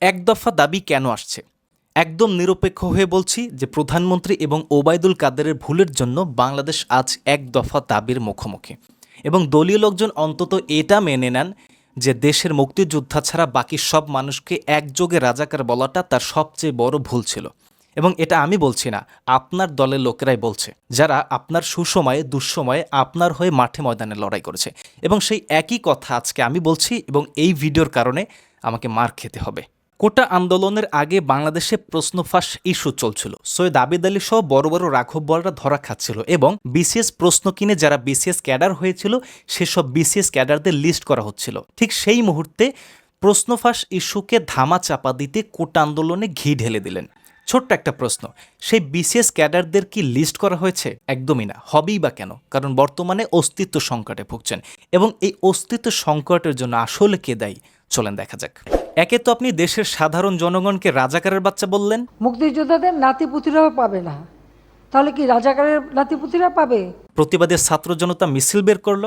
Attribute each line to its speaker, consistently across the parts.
Speaker 1: এক দফা দাবি কেন আসছে? একদম নিরপেক্ষ হয়ে বলছি যে প্রধানমন্ত্রী এবং ওবায়দুল কাদেরের ভুলের জন্য বাংলাদেশ আজ এক দফা দাবির মুখোমুখি। এবং দলীয় লোকজন অন্তত এটা মেনে নেন যে দেশের মুক্তিযোদ্ধা ছাড়া বাকি সব মানুষকে একযোগে রাজাকার বলাটা তার সবচেয়ে বড় ভুল ছিল। এবং এটা আমি বলছি না, আপনার দলের লোকেরাই বলছে। যারা আপনার সুসময়ে, দুঃসময়ে আপনার হয়ে মাঠে ময়দানে লড়াই করেছে। এবং সেই একই কথা আজকে আমি বলছি এবং এই ভিডিওর কারণে আমাকে মার খেতে হবে। কোটা আন্দোলনের আগে বাংলাদেশে প্রশ্নফাঁস ইস্যু চলছিল। সৈয়দ আবিদ আলী সহ বড় বড় রাঘব বলরা ধরা খাচ্ছিল এবং বিসিএস প্রশ্ন কিনে যারা বিসিএস ক্যাডার হয়েছিল, সেসব বিসিএস ক্যাডারদের লিস্ট করা হচ্ছিল। ঠিক সেই মুহূর্তে প্রশ্নফাঁস ইস্যুকে ধামা চাপা দিতে কোটা আন্দোলনে ঘি ঢেলে দিলেন। ছোট্ট একটা প্রশ্ন, সেই বিসিএস ক্যাডারদের কি লিস্ট করা হয়েছে? একদমই না, হবেই বা কেন? কারণ বর্তমানে অস্তিত্ব সংকটে ভুগছেন এবং এই অস্তিত্ব সংকটের জন্য আসলে কে দায়ী? চলেন দেখা যাক। একে তো আপনি দেশের সাধারণ জনগণকে রাজাকারের বাচ্চা বললেন।
Speaker 2: মুক্তিযোদ্ধাদের নাতিপুতিরাও পাবে না। তাহলে কি রাজাকারের নাতিপুতিরা পাবে?
Speaker 1: প্রতিবাদের ছাত্র জনতা মিছিল বের করল?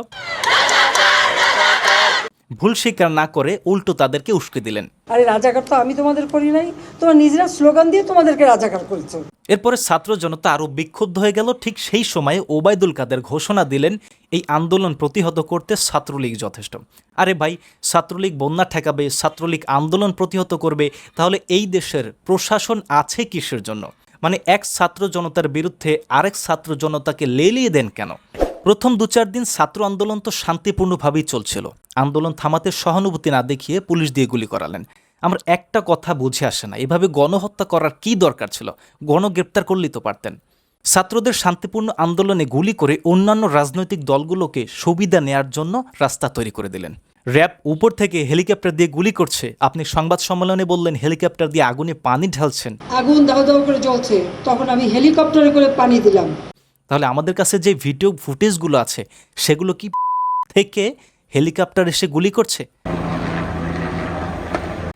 Speaker 1: ভুল স্বীকার না করে উল্টো তাদেরকে উস্কে দিলেন।
Speaker 2: আরে রাজাকার তো আমি তোমাদের করি নাই তোমরা নিজেরা স্লোগান দিয়ে তোমাদেরকে রাজাকার করেছ।
Speaker 1: এরপরে ছাত্র জনতা আরও বিক্ষুব্ধ হয়ে গেল ঠিক সেই সময়ে ওবায়দুল কাদের ঘোষণা দিলেন এই আন্দোলন প্রতিহত করতে ছাত্রলীগ যথেষ্ট। আরে ভাই ছাত্রলীগ বন্যা ঠেকাবে ছাত্রলীগ আন্দোলন প্রতিহত করবে তাহলে এই দেশের প্রশাসন আছে কিসের জন্য? মানে এক ছাত্র জনতার বিরুদ্ধে আরেক ছাত্র জনতাকে লেলিয়ে দেন কেন? প্রথম দু চার দিন ছাত্র আন্দোলন তো শান্তিপূর্ণভাবেই চলছিল। আন্দোলন থামাতে সহানুভূতি না দেখিয়ে পুলিশ দিয়ে গুলি করালেন। আমার একটা কথা বুঝে আসে না, এভাবে গণহত্যা করার কি দরকার ছিল? গণগ্রেপ্তার করলেই তো পারতেন। ছাত্রদের শান্তিপূর্ণ আন্দোলনে গুলি করে অন্যান্য রাজনৈতিক দলগুলোকে সুবিধা নেয়ার জন্য রাস্তা তৈরি করে দিলেন। র্যাব উপর থেকে হেলিকপ্টার দিয়ে গুলি করছে। আপনি সংবাদ সম্মেলনে বললেন, হেলিকপ্টার দিয়ে আগুনে পানি ঢালছেন।
Speaker 2: আগুন দাও দাও করে জ্বলছে। তখন আমি হেলিকপ্টারে করে পানি দিলাম।
Speaker 1: তাহলে আমাদের কাছে যে ভিডিও ফুটেজগুলো আছে, সেগুলো কি থেকে হেলিকপ্টার এসে গুলি করছে?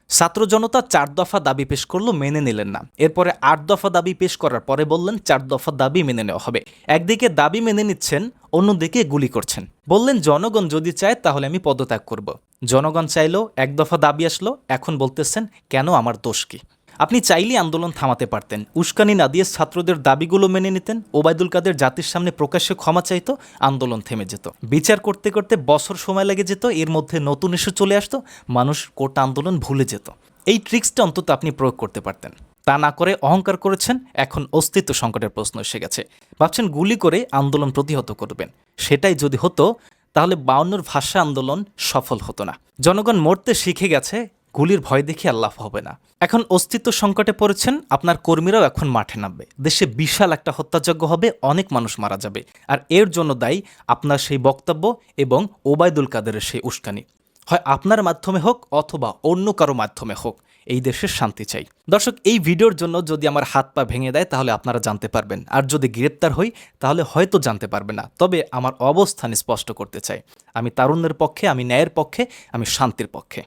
Speaker 1: ছাত্র জনতা চার দফা দাবি পেশ করল, মেনে নিলেন না। এরপরে আট দফা দাবি পেশ করার পরে বললেন, চার দফা দাবি মেনে নেওয়া হবে। একদিকে দাবি মেনে নিচ্ছেন, অন্যদিকে গুলি করছেন। বললেন, জনগণ যদি চায়, তাহলে আমি পদত্যাগ করব। জনগণ চাইলো, এক দফা দাবি আসলো, এখন বলতেছেন, কেন আমার দোষ কি? আপনি চাইলেই আন্দোলন থামাতে পারতেন। উস্কানি না দিয়ে ছাত্রদের দাবিগুলো মেনে নিতেন। ওবায়দুল কাদের জাতির সামনে প্রকাশ্যে ক্ষমা চাইতো, আন্দোলন থেমে যেত। বিচার করতে করতে বছর সময় লেগে যেত, এর মধ্যে নতুন ইস্যু চলে আসতো, মানুষ কোটা আন্দোলন ভুলে যেত। এই ট্রিক্সটা অন্তত আপনি প্রয়োগ করতে পারতেন। তা না করে অহংকার করেছেন, এখন অস্তিত্ব সংকটের প্রশ্ন এসে গেছে। ভাবছেন গুলি করে আন্দোলন প্রতিহত করবেন। সেটাই যদি হতো, তাহলে বাউন্নর ভাষা আন্দোলন সফল হতো না। জনগণ মরতে শিখে গেছে গুলির ভয় দেখে আল্লাহ হবে না। এখন অস্তিত্ব সংকটে পড়েছেন, আপনার কর্মীরাও এখন মাঠে নামবে। দেশে বিশাল একটা হত্যাযজ্ঞ হবে, অনেক মানুষ মারা যাবে। আর এর জন্য দায়ী আপনার সেই বক্তব্য এবং ওবায়দুল কাদেরের সেই উস্কানি। হয় আপনার মাধ্যমে হোক অথবা অন্য কারও মাধ্যমে হোক, এই দেশের শান্তি চাই। দর্শক, এই ভিডিওর জন্য যদি আমার হাত পা ভেঙে দেয়, তাহলে আপনারা জানতে পারবেন। আর যদি গ্রেপ্তার হই, তাহলে হয়তো জানতে পারবে না। তবে আমার অবস্থান স্পষ্ট করতে চাই। আমি তারুণ্যের পক্ষে, আমি ন্যায়ের পক্ষে, আমি শান্তির পক্ষে।